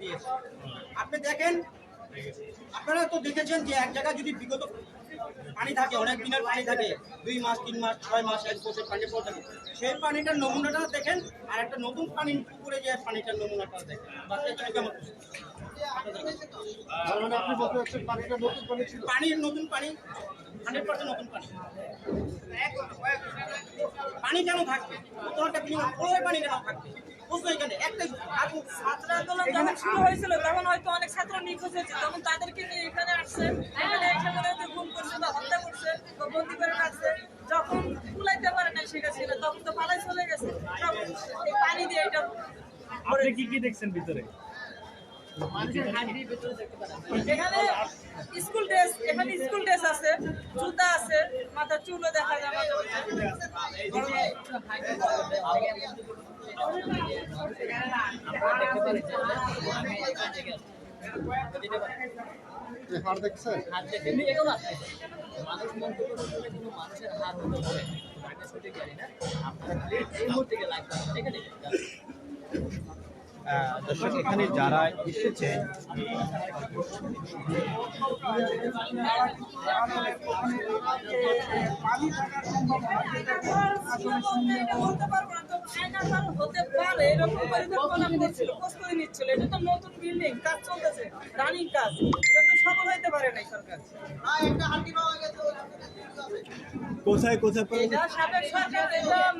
দিয়েছে। আপনি দেখেন আপনারা তো দেখেছেন যে এক জায়গায় যদি বিগত পানি থাকে অনেক দিনের পানি থাকে দুই মাস তিন মাস ছয় মাস এক বছর পানি পর থাকে সেই পানিটার নমুনাটা দেখেন আর একটা নতুন পানি পুকুরে যে পানিটার নমুনাটা দেখেন পানির নতুন পানি হান্ড্রেড পার্সেন্ট নতুন পানি। পানি কেন থাকবে? একটা পানি কেন থাকবে? ছাত্র আন্দোলন যখন শুরু হয়েছিল তখন হয়তো অনেক ছাত্র নিখোঁজ হয়েছে তখন তাদেরকে নিয়ে এখানে আসছে। এখানে এসে করে গুম করছে বা হত্যা করছে বা বন্দি করে রাখছে। যখন কুলাইতে পারে না শেখ হাসিনা তখন তো পালাই চলে গেছে। তখন এই পানি দিয়ে এটা আপনি কি কি দেখছেন ভিতরে? এখানে স্কুল ড্রেস এখানে স্কুল ড্রেস আছে জুতা আছে মাথার চুলও দেখা যায় মাঝে মাঝে। হার দেখছেন মানুষ মন্তব্য করলে কোনো মানুষের হার হতে না এই মুহূর্তে এখানে আহ, দর্শক এখানে যারা এসেছে হতে পারে, এরকম পরিকল্পনা করছিল, প্রস্তুতি নিচ্ছিল। এটা তো নতুন বিল্ডিং কাজ চলতেছে রানিং কাজ এটা তো সফল হইতে পারে নাই সরকার কোথায় কোথায় এটা সাবেক সরকার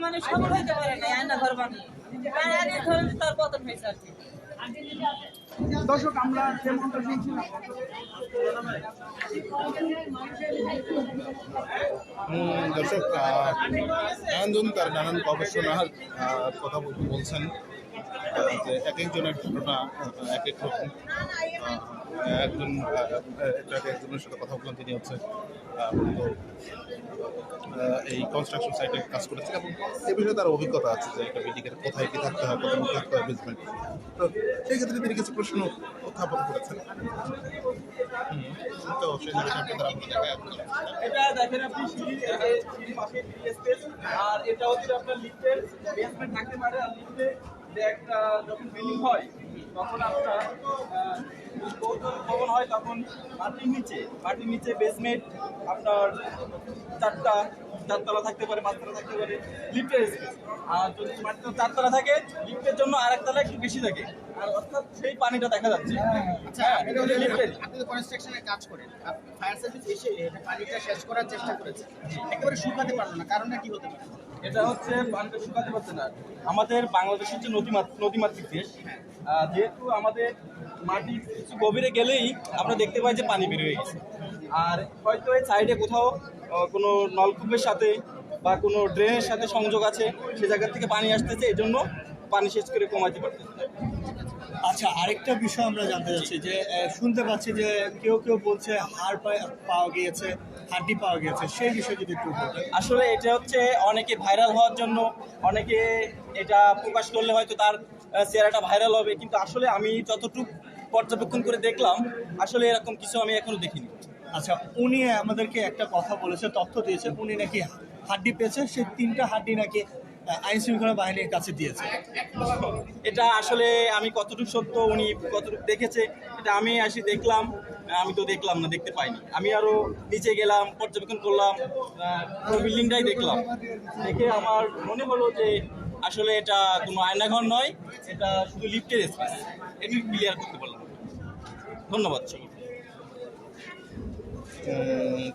মানে সফল হইতে পারে নাই আয়নাঘর বানিয়ে। তার আগে ধরে তার পতন হয়েছে আর কি। দর্শক আমরা যেমনটা শুনছিলাম দর্শক নানানজন তার নানান গবেষণার কথা বল- বলছেন যে এক একজনের ঘটনা এক এক রকম একজন একটু একজনের সাথে কথা বললাম, তিনি হচ্ছে এই কনস্ট্রাকশন সাইটে কাজ করেছেন এবং সে বিষয়ে তার অভিজ্ঞতা আছে যে একটা বিল্ডিংয়ের কোথায় কি থাকতে হয়, কোথায় থাকতে হয় বেসমেন্ট তো সেই ক্ষেত্রে তিনি কিছু প্রশ্ন উত্থাপন করেছেন। তো এটা দেখেন আপনি আর এটা হচ্ছে আপনার লিফটের থাকতে পারে, আর লিফটে একটা যখন বিল্ডিং হয় তখন আপনার বহুতল ভবন হয় তখন মাটির নিচে মাটির নিচে বেসমেন্ট আপনার চারটা চারতলা থাকতে পারে পাঁচতলা থাকতে পারে লিফটের স্পেস আর যদি মাটিতে চারতলা থাকে লিফটের জন্য আরেকতলা একটু বেশি থাকে। আর অর্থাৎ সেই পানিটা দেখা যাচ্ছে। হ্যাঁ আপনি কনস্ট্রাকশনের কাজ করেন। ফায়ার সার্ভিস এসে পানিটা শেষ করার চেষ্টা করেছে। একেবারে শুকাতে পারল না। কারণটা কি হতে পারে? এটা হচ্ছে পানিটা শুকাতে পারছে না আমাদের বাংলাদেশ হচ্ছে নদীমাত- নদীমাতৃক দেশ যেহেতু আমাদের মাটি কিছু গভীরে গেলেই আমরা দেখতে পাই যে পানি বের হয়ে গেছে আর হয়তো এই সাইডে কোথাও কোনো নলকূপের সাথে বা কোনো ড্রেনের সাথে সংযোগ আছে, সে জায়গা থেকে পানি আসতেছে এই জন্য পানি সেচ করে কমাতে পারতেছে। আচ্ছা আরেকটা বিষয় আমরা জানতে চাচ্ছি যে শুনতে পাচ্ছি যে কেউ কেউ বলছে হাড় পাওয়া গিয়েছে হাড্ডি পাওয়া গিয়েছে সেই বিষয়ে যদি একটু আসলে এটা হচ্ছে অনেকে ভাইরাল হওয়ার জন্য অনেকে এটা প্রকাশ করলে হয়তো তার চেহারাটা ভাইরাল হবে কিন্তু আসলে আমি যতটুকু পর্যবেক্ষণ করে দেখলাম আসলে এরকম কিছু আমি এখনও দেখিনি। আচ্ছা উনি আমাদেরকে একটা কথা বলেছে তথ্য দিয়েছে উনি নাকি হাড্ডি পেয়েছে সেই তিনটা হাড্ডি নাকি আইন শৃঙ্খলা বাহিনীর কাছে দিয়েছে। এটা আসলে আমি কতটুকু সত্য, উনি কতটুকু দেখেছে, এটা আমি আসি দেখলাম আমি তো দেখলাম না, দেখতে পাইনি। আমি আরও নিচে গেলাম, পর্যবেক্ষণ করলাম পুরো বিল্ডিংটাই দেখলাম। দেখে আমার মনে হলো যে আসলে এটা কোনো আয়নাঘর নয়, এটা শুধু লিফটের স্পেস। এটি ক্লিয়ার করতে পারলাম। ধন্যবাদ সকলকে।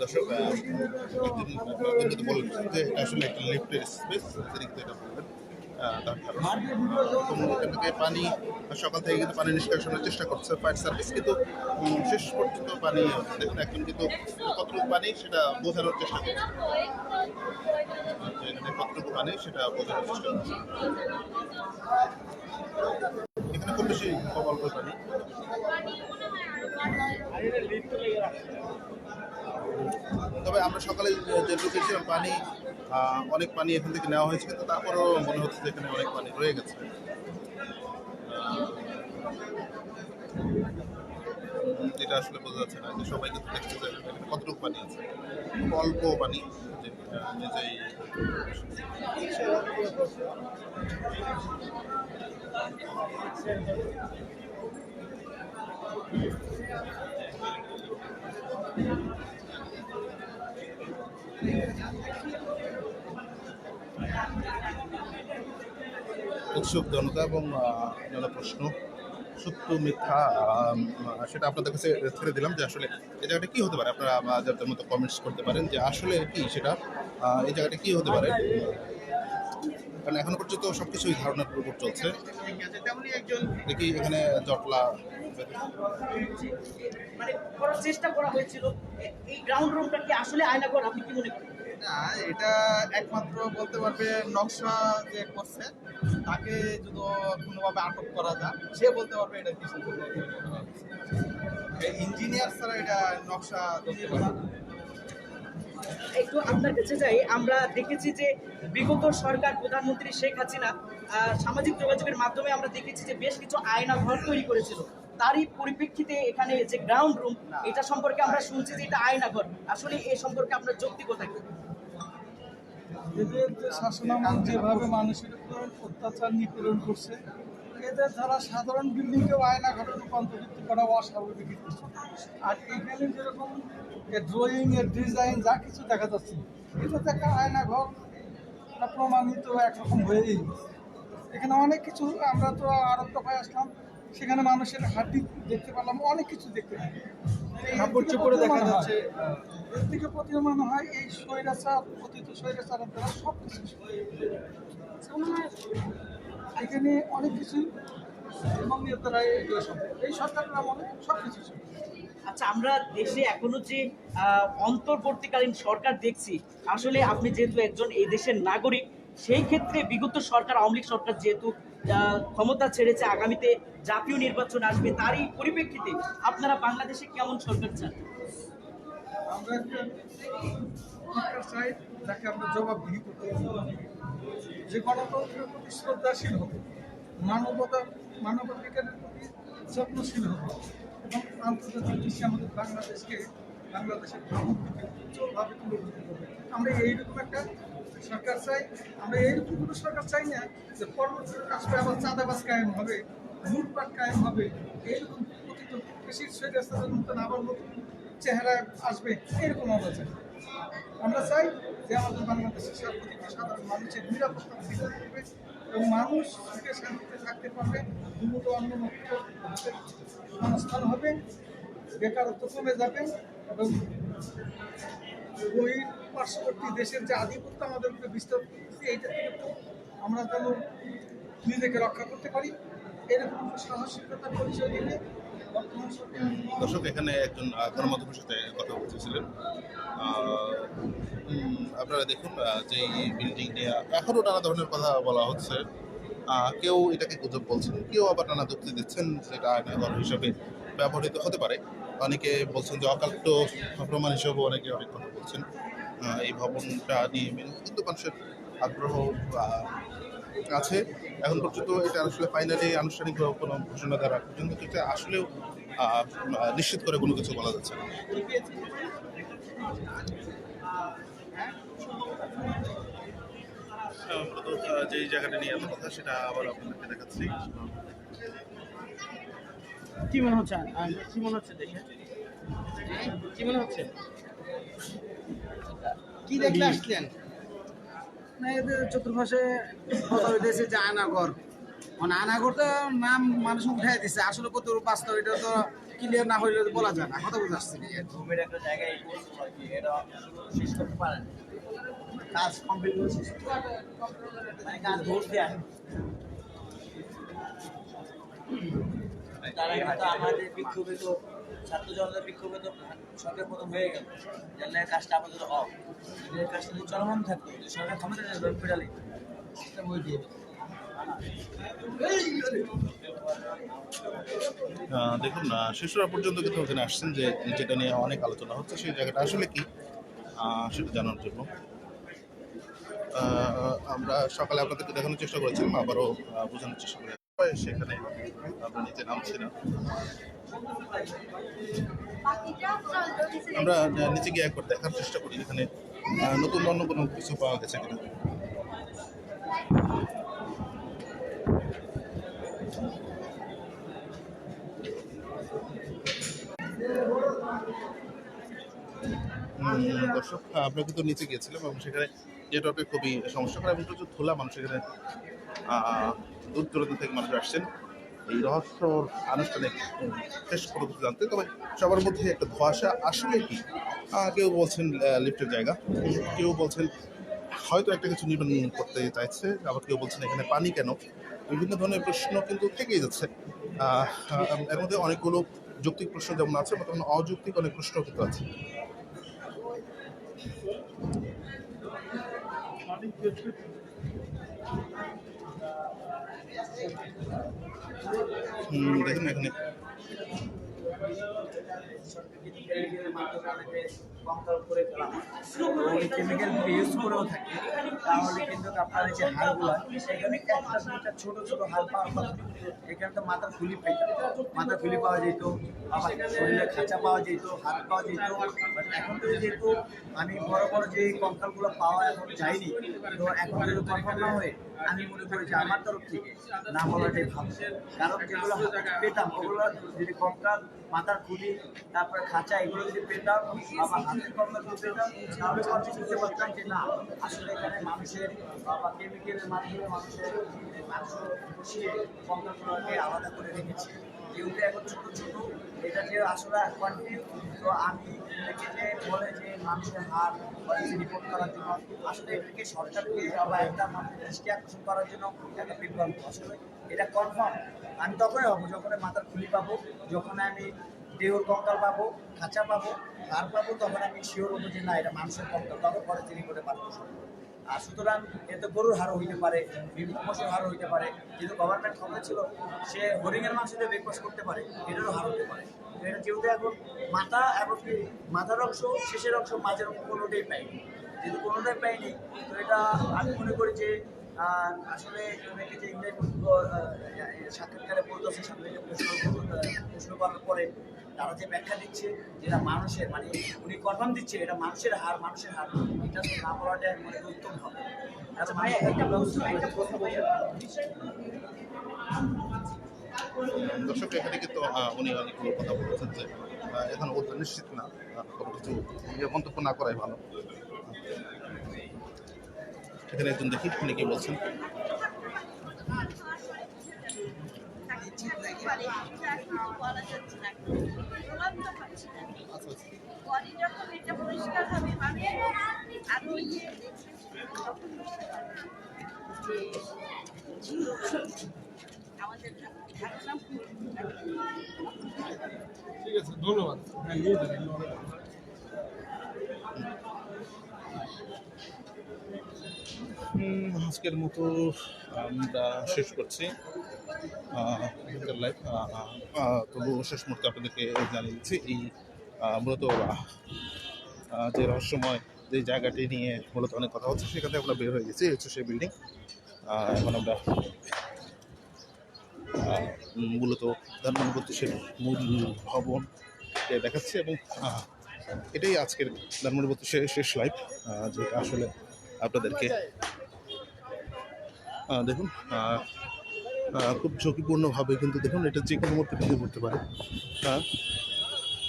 দর্শক বলেন যে এটা আসলে একটা লিফটের স্পেস কিন্তু এটা বলবেন তার এখান থেকে পানি, সকাল থেকে কিন্তু পানি নিষ্কাশনের চেষ্টা করছে ফায়ার সার্ভিস কিন্তু শেষ পর্যন্ত পানি, দেখুন, এখন কিন্তু কতটুকু পানি সেটা বোঝানোর চেষ্টা করছে। এখানে কতটুকু পানি সেটা বোঝানোর চেষ্টা করছে। এখানে খুব বেশি অল্প পানি। তবে আমরা সকালে যে ঢুকেছিলাম পানি অনেক পানি এখান থেকে নেওয়া হয়েছে কিন্তু তারপরেও মনে হচ্ছে যে এখানে অনেক পানি রয়ে গেছে। এটা আসলে বোঝা যাচ্ছে না যে সবাই কিন্তু দেখতে চাই এখানে কতটুকু পানি আছে খুব অল্প পানি যে আহ, নিজেই উৎসুক জনতা এবং আহ, নানা প্রশ্ন। সত্য মিথ্যা সেটা আপনাদের কাছে ছেড়ে দিলাম যে আসলে এই জায়গাটা কী হতে পারে? আপনারা যাদের মতো কমেন্টস করতে পারেন যে আসলে কি সেটা এই জায়গাটা কী হতে পারে? কারণ এখনও পর্যন্ত সব সবকিছুই ধারণার উপর চলছে। দেখি এখানে জটলা মানে চেষ্টা করা হয়েছিল। এই গ্রাউন্ড রুমটা কি আসলে আয়নাঘর আপনি কি মনে করেন? না, এটা একমাত্র বলতে পারবে নকশা যে করছে, তাকে যদি কোনোভাবে আটক করা যায়, সে বলতে পারবে এটা ইঞ্জিনিয়ার ছাড়া এটা নকশা একটু আপনার কাছে যাই, আমরা দেখেছি যে বিগত সরকার প্রধানমন্ত্রী শেখ হাসিনা সামাজিক যোগাযোগের মাধ্যমে আমরা দেখেছি যে বেশ কিছু আয়না ঘর তৈরি করেছিল। তারই পরিপ্রেক্ষিতে এখানে যে গ্রাউন্ড রুম এটা সম্পর্কে আমরা শুনছি যে এটা আয়না ঘর আসলে এই সম্পর্কে আপনার যৌক্তিকতা কি? যেভাবে মানুষের উপর অত্যাচার নিপীড়ন করছে, এদের সাধারণ আয়না রূপান্তরিত করা অস্বাভাবিক আর এখানে যেরকম ড্রয়িং এর ডিজাইন যা কিছু দেখা যাচ্ছে, এটা তো একটা আয়না ঘর প্রমাণিত একরকম হয়েই। এখানে অনেক কিছু, আমরা তো আরব দফায় আসলাম সেখানে মানুষের হাড্ডি দেখতে পারলাম অনেক কিছু দেখতে কাপড় চোপড়ে দেখা যাচ্ছে এর থেকে প্রতীয়মান হয় এই স্বৈরাচার অতীত স্বৈরাচারের দ্বারা সব কিছু এখানে অনেক কিছু এবং এর দ্বারা এগুলো সম্ভব এই সরকারের আমলে সব কিছু আচ্ছা আমরা দেশে এখনও যে অন্তর্বর্তীকালীন সরকার দেখছি আসলে আপনি যেহেতু একজন এই দেশের নাগরিক সেই ক্ষেত্রে বিগত সরকার, আওয়ামী লীগ সরকার যেহেতু ক্ষমতা ছেড়েছে, আগামীতে জাতীয় নির্বাচন আসবে, তারই পরিপ্রেক্ষিতে আপনারা বাংলাদেশে কেমন সরকার চান? আমরা যে গণতন্ত্রের প্রতি শ্রদ্ধাশীল হবে, মানবতা, মানবাধিকারের প্রতি যত্নশীল হবে, এবং আন্তর্জাতিক আমাদের বাংলাদেশকে, বাংলাদেশের তুলে ধরতে হবে। আমরা এইরকম একটা সরকার চাই, আমরা এইরকম কোনো সরকার চাই না যে পরবর্তী আসবে আবার চাঁদাবাজ কায়েম হবে, লুটপাট কায়েম হবে, এইরকম প্রকৃত কৃষির স্বৈরাচারের মতন আবার নতুন চেহারা আসবে এরকম আমরা চাই আমরা চাই যে আমাদের বাংলাদেশের সা- প্রতিটি সাধারণ মানুষের নিরাপত্তা বিধান করবে এবং মানুষ সুখে শান্তিতে থাকতে পারবে দুমুটো অন্য সংস্থান হবে, বেকারত্ব কমে যাবে এবং ওই পার্শ্ববর্তী দেশের যে আধিপত্য আমাদের বিস্তার করতেছে, এইটা থেকে একটু আমরা যেন নিজেকে রক্ষা করতে পারি। এরকম সাহসিকতার পরিচয় দিলে দর্শক, এখানে একজন গণমাধ্যমের সাথে কথা বলতেছিলেন। আপনারা দেখুন যে বিল্ডিং নিয়ে এখনও নানা ধরনের কথা বলা হচ্ছে। কেউ এটাকে গুজব বলছেন, কেউ আবার নানা যুক্তি দিচ্ছেন, সেটা আয়নাঘর হিসাবে ব্যবহৃত হতে পারে। অনেকে বলছেন যে অকাল্প প্রমাণ হিসেবেও অনেকে অনেক কথা বলছেন এই ভবনটা নিয়ে কিন্তু মানুষের আগ্রহ আছে। এখন পর্যন্ত এটা আসলে ফাইনালি আনুষ্ঠানিক কোনো ঘোষণা দ্বারা পর্যন্ত এটা আসলেও নিশ্চিত করে কোনো কিছু বলা যাচ্ছে না। যে জায়গাটা নিয়ে এত কথা, সেটা আবার আপনাদেরকে দেখাচ্ছি। কি মনে হচ্ছে? কি মনে হচ্ছে দেখে কি মনে হচ্ছে? কি দেখলে আসলেন? না এদের চতুর্পাশে কথা হইতেছে যে আয়নাঘর মানে আয়নাঘর তো নাম মানুষ উঠাই দিছে। আসলে কত বাস্তব এটা তো ক্লিয়ার না হইলে তো বলা যায় না। কথা বুঝতে আসছে ঘুমের একটা জায়গায় এটা শেষ করতে পারেন? কাজ কমপ্লিট করে শেষ। মানে কাজ ধরতে আসে। তার আগে তো আমাদের বিক্ষোভে তো, ছাত্র জনতার বিক্ষোভে তো সরকার প্রথম হয়ে গেল। কাজটা আপাতত অফ। কাজটা যদি চলমান থাকতো যদি সরকার ক্ষমতা দিয়ে দেখুন শিশুরা পর্যন্ত কিন্তু ওখানে আসছেন যে যেটা নিয়ে অনেক আলোচনা হচ্ছে, সেই জায়গাটা আসলে কি? সেটা জানার জন্য। আমরা সকালে আপনাদেরকে দেখানোর চেষ্টা করেছিলাম, আবারও বোঝানোর চেষ্টা করি সেখানে আমরা নিচে নামছি না আমরা নিচে গিয়ে একবার দেখার চেষ্টা করি এখানে নতুন অন্য কোনো কিছু পাওয়া গেছে কিনা। দর্শক আমরা কিন্তু নিচে গিয়েছিলাম এবং সেখানে নেটওয়ার্কের খুবই সমস্যা করে এবং প্রচুর খোলা মানুষ এখানে দূর দূরান্ত থেকে মানুষ আসছেন। এই রহস্য আনুষ্ঠানিক শেষ কিছু জানতে, তবে সবার মধ্যে একটা ধোঁয়াশা আসলে কি? কেউ বলছেন লিফটের জায়গা। কেউ বলছেন, হয়তো একটা কিছু নির্মাণ করতে চাইছে। আবার কেউ বলছেন, এখানে পানি কেন? বিভিন্ন ধরনের প্রশ্ন কিন্তু থেকেই যাচ্ছে। এর মধ্যে অনেকগুলো যৌক্তিক প্রশ্ন যেমন আছে তেমন অযৌক্তিক অনেক প্রশ্ন কিন্তু আছে। doesn't make any মাথার খুলি পাওয়া যেত, আবার শরীরে খাঁচা পাওয়া যেত হাত পাওয়া যেত। এখন তো যেহেতু আমি বড় বড় যে কঙ্কালগুলো পাওয়া এখন যায়নি, তো এখন যদি কনফার্ম না হয়ে আমি মনে করি যে আমার তরফ থেকে না বলাটাই ভালো। কারণ যেগুলো পেতাম, ওগুলো যদি কঙ্কাল মাথার খুঁটি তারপরে খাঁচা, এগুলো যদি পেতাম বাবা হাতের কর্মগুলো পেতাম তাহলে হতে পারতাম যে না, আসলে এখানে মানুষের, বাবা কেমিক্যালের মাধ্যমে মানুষের মাংস বসিয়ে কঙ্কালগুলোকে আলাদা করে রেখেছে। এগুলো এখন ছোটো, ছোট এটা যে আসলে কনফিউজ তো আমি এটাকে যে বলে যে মানুষের হার বা রিপোর্ট করার জন্য, আসলে এটাকে সরকারকে বা একটা মানুষের দৃষ্টি আকর্ষণ করার জন্য একটা বিভ্রান্ত আসলে এটা কনফার্ম আমি তখনই হব যখন মাথার খুলি পাবো যখন আমি দেহর কঙ্কাল পাবো, খাঁচা পাবো হাড় পাবো তখন আমি শিওর হব যে না, এটা মানুষের কঙ্কাল পরে তিনি করে পারব। আর সুতরাং এতে গরুর হারও হইতে পারে, বিভিন্ন পশুর হারও হইতে পারে, যেহেতু গভর্নমেন্ট ক্ষমতা ছিল, সে হরিণের মাংস দিয়ে ব্রেকফাস্ট করতে পারে, এটারও হার হতে পারে। এটা যেহেতু এখন মাথা এবং মাথার অংশ শেষের অংশ, মাঝের অংশ কোনোটাই পাইনি যেহেতু কোনোটাই পাইনি তো এটা আমি মনে করি যে আসলে অনেকে যে ইংরেজি সাক্ষাৎকারে বলতেছে, সামনে যে প্রশ্ন প্রশ্ন করার পরে তারা যে ব্যাখ্যা দিচ্ছে যেটা মানুষের মানে উনি কনফার্ম দিচ্ছে এটা মানুষের হার মানুষের হার। এটা না বলাটা মনে উত্তম হবে। আচ্ছা দর্শক, এখানে কিন্তু উনি অনেকগুলো কথা বলেছেন যে এখন ওটা নিশ্চিত না কোনো কিছু মন্তব্য না করাই ভালো। এখানে একজন দেখি, উনি কি বলছেন? আচ্ছা আচ্ছা। পরে যখন এটা পরিষ্কার হবে মানুষ আরও ওই যে তখন বুঝতে পারবে যে আমাদের ধারণা ঠিক আছে ধন্যবাদ। হ্যাঁ নিয়ে যাবেন। আজকের মতো আমরা শেষ করছি। লাইভ তবু শেষ মুহূর্তে আপনাদেরকে জানিয়ে দিচ্ছি এই মূলত যে রহস্যময় যে জায়গাটি নিয়ে মূলত অনেক কথা হচ্ছে, সেখান থেকে আমরা বের হয়ে গেছি হচ্ছে সেই বিল্ডিং এখন আমরা মূলত ধানমন্ডপতি সে মূল ভবন দেখাচ্ছি এবং এটাই আজকের ধানমন্ডপতি শেষ লাইভ যেটা আসলে আপনাদেরকে দেখুন খুব ঝুঁকিপূর্ণভাবে কিন্তু দেখুন এটা যে কোনো মুহূর্তে ভেঙে পড়তে পারে। হ্যাঁ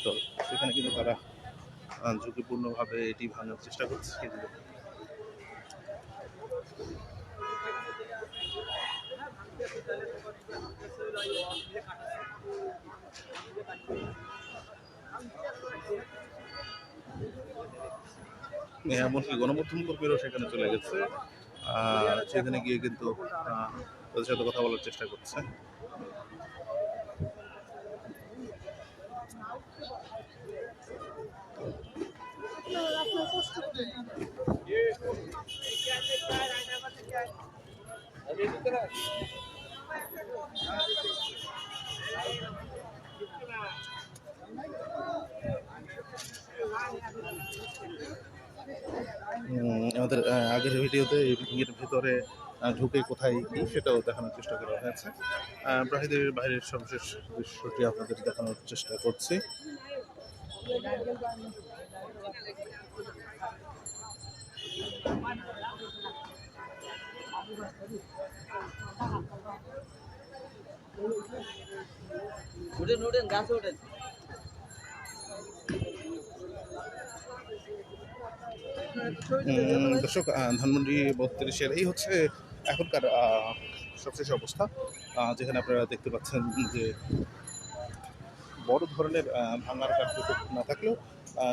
তো সেখানে কিন্তু তারা ঝুঁকিপূর্ণভাবে এটি ভাঙার চেষ্টা করছে। এমনকি গণমাধ্যম কর্মীরাও সেখানে চলে গেছে। সেখানে গিয়ে কিন্তু তাদের সাথে কথা বলার চেষ্টা করছে। উম, আমাদের আগের ভিডিওতে এর ভিতরে ঢুকে কোথায় কি সেটাও দেখানোর চেষ্টা করা হয়েছে। আহ, ব্রাহিদের বাইরের সর্বশেষ দৃশ্যটি আপনাদের দেখানোর চেষ্টা করছি। উঠেন উঠেন গাছে উঠেন। দর্শক ধানমন্ডি বত্রিশের এই হচ্ছে এখনকার সবশেষ অবস্থা। যেখানে আপনারা দেখতে পাচ্ছেন যে বড় ধরনের ভাঙার কার্যত না থাকলেও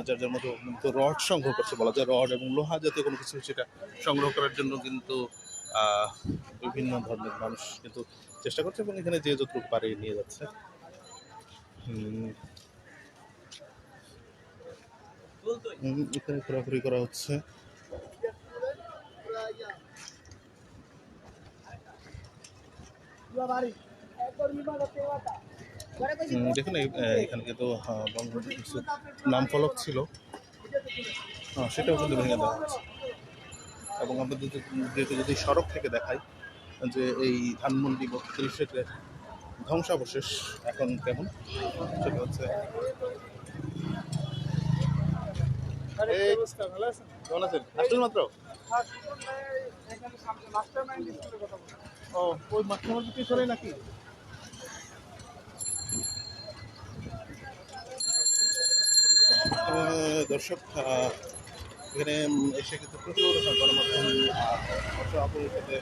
যার যার মতো কিন্তু রড সংগ্রহ করছে বলা যায়, রড এবং লোহা জাতীয় কোনো কিছু সেটা সংগ্রহ করার জন্য কিন্তু বিভিন্ন ধরনের মানুষ কিন্তু চেষ্টা করছে এবং এখানে যে যতটুকু পারে নিয়ে যাচ্ছে। এখানে ঘোরাঘুরি করা হচ্ছে। দেখুন এখানে কিছু নাম ফলক ছিল। আহ, সেটাও কিন্তু ভেঙে দেওয়া হচ্ছে। এবং আমাদের যদি- যদি সড়ক থেকে দেখাই যে এই ধানমন্ডি বত্রিশের ধ্বংসাবশেষ এখন কেমন সেটা হচ্ছে কেমন আছেন? মাত্র? ও ওই পিছনে নাকি? দর্শক এখানে এসে কিন্তু প্রচুর গণমাধ্যম অর্থ সাথে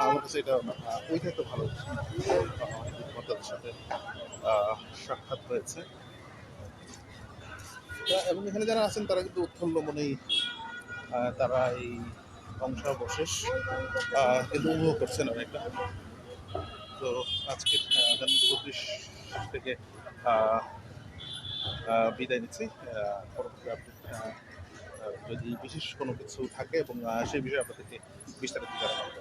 আমার কাছে এটা ওইটা তো ভালো। সাথে সাক্ষাৎ হয়েছে এবং এখানে যারা আছেন তারা কিন্তু উৎফুল্ল মনেই তারা এই ধ্বংসাবশেষ কিন্তু উপভোগ করছেন অনেকটা। তো আজকে বত্রিশ থেকে বিদায় নিচ্ছি। পরবর্তী যদি বিশেষ কোনো কিছু থাকে এবং সেই বিষয়ে আপনাদেরকে বিস্তারিত জানানো হবে।